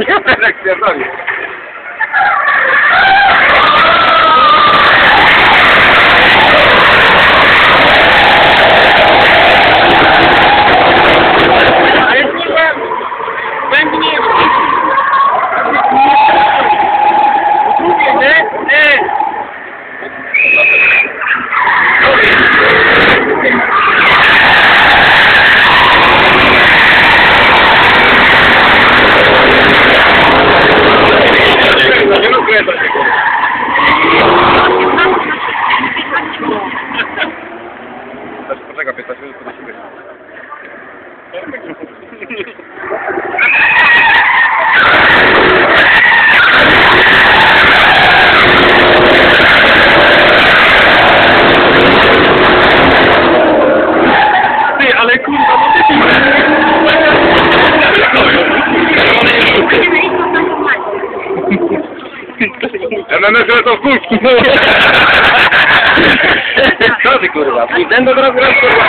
Ja będę pierdolił. Ale kurwa, będzie nie wiem. Drugie, nie? E! Nie rozkręca się kurwa. Znaczy, Poczekaj, 15 minut to do siebie. Ty, ale kurwa, no ty MMS to w kurczku. Co ty kurwa? Ten do drogi raz kurwa.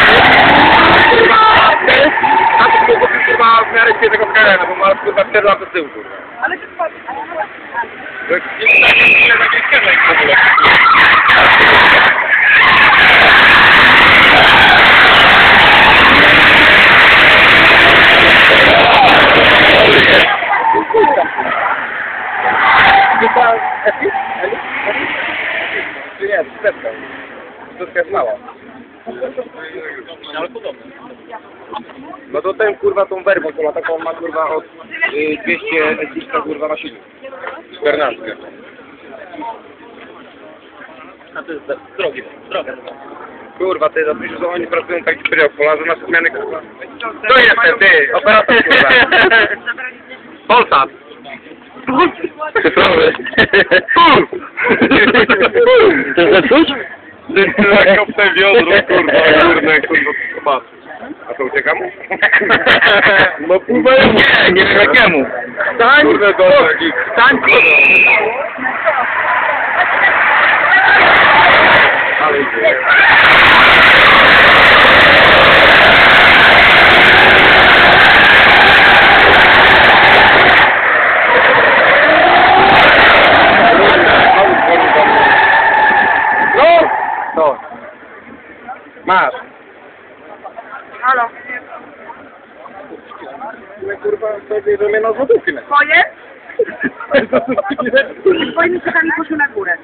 miarę świetnego karena, bo masz kurwa 4 lata z tyłu kurwa. Ale to chyba... To jest takie skarnek w ogóle. Ale podobne. No to ten kurwa tą werbą, to ma taką ma kurwa od y, 200 ekipa kurwa na siłę. 14. A to jest drogi, droga. Kurwa, ty zapisz, że oni pracują tak jak pola, nasze zmiany kurwa. To jestem ty, operator kurwa. Polsat. Cyfrowy. To zepsuć? Kopte wiodro, kurwa, górne, kurwa, chyba. A to uciekam? No kurwa, Nie, nie wiem jakiemu. Stań, Kurde, jakiś... stań, Ale idzie. No! To. Masz. Halo. No kurwa, sobie że mnie na złotówki Twoje? Twoimi szukami poszły na górę.